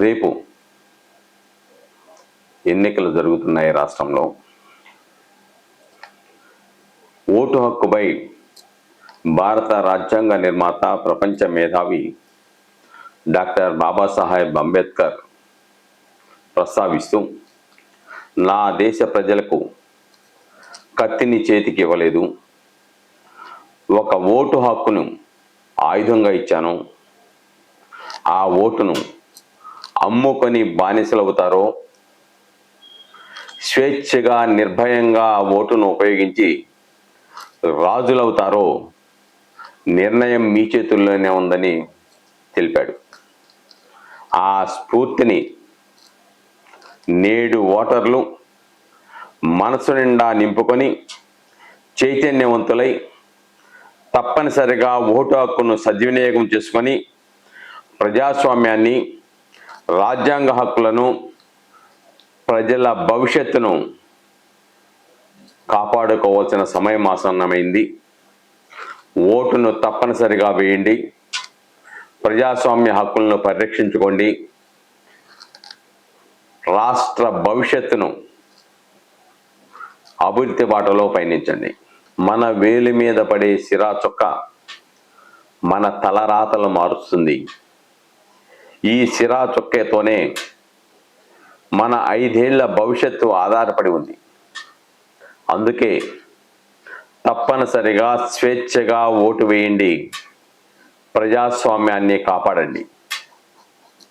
రేపు ఎన్నికలు జరుగుతున్నాయి రాష్ట్రంలో. ఓటు హక్కుపై భారత రాజ్యాంగ నిర్మాత ప్రపంచ మేధావి డాక్టర్ బాబాసాహెబ్ అంబేద్కర్ ప్రస్తావిస్తూ నా దేశ ప్రజలకు కత్తిని చేతికి ఇవ్వలేదు. ఒక ఓటు హక్కును ఆయుధంగా ఇచ్చాను. ఆ ఓటును అమ్ముకొని బానిసలవుతారో? స్వేచ్ఛగా నిర్భయంగా ఓటును ఉపయోగించి రాజులవుతారో? నిర్ణయం మీ చేతుల్లోనే ఉందని తెలిపాడు. ఆ స్ఫూర్తిని నేడు ఓటర్లు మనసు నిండా నింపుకొని చైతన్యవంతులై తప్పనిసరిగా ఓటు హక్కును సద్వినియోగం చేసుకొని ప్రజాస్వామ్యాన్ని రాజ్యాంగ హక్కులను ప్రజల భవిష్యత్తును కాపాడుకోవాల్సిన సమయం ఆసన్నమైంది. ఓటును తప్పనిసరిగా వేయండి. ప్రజాస్వామ్య హక్కులను పరిరక్షించుకోండి. రాష్ట్ర భవిష్యత్తును అభివృద్ధి బాటలో పయనించండి. మన వేలి మీద పడే సిరా చొక్క మన తలరాతలు మారుస్తుంది. ఈ సిరా చొక్కేతోనే మన ఐదేళ్ళ భవిష్యత్తు ఆధారపడి ఉంది. అందుకే తప్పనిసరిగా స్వేచ్ఛగా ఓటు వేయండి. ప్రజాస్వామ్యాన్ని కాపాడండి.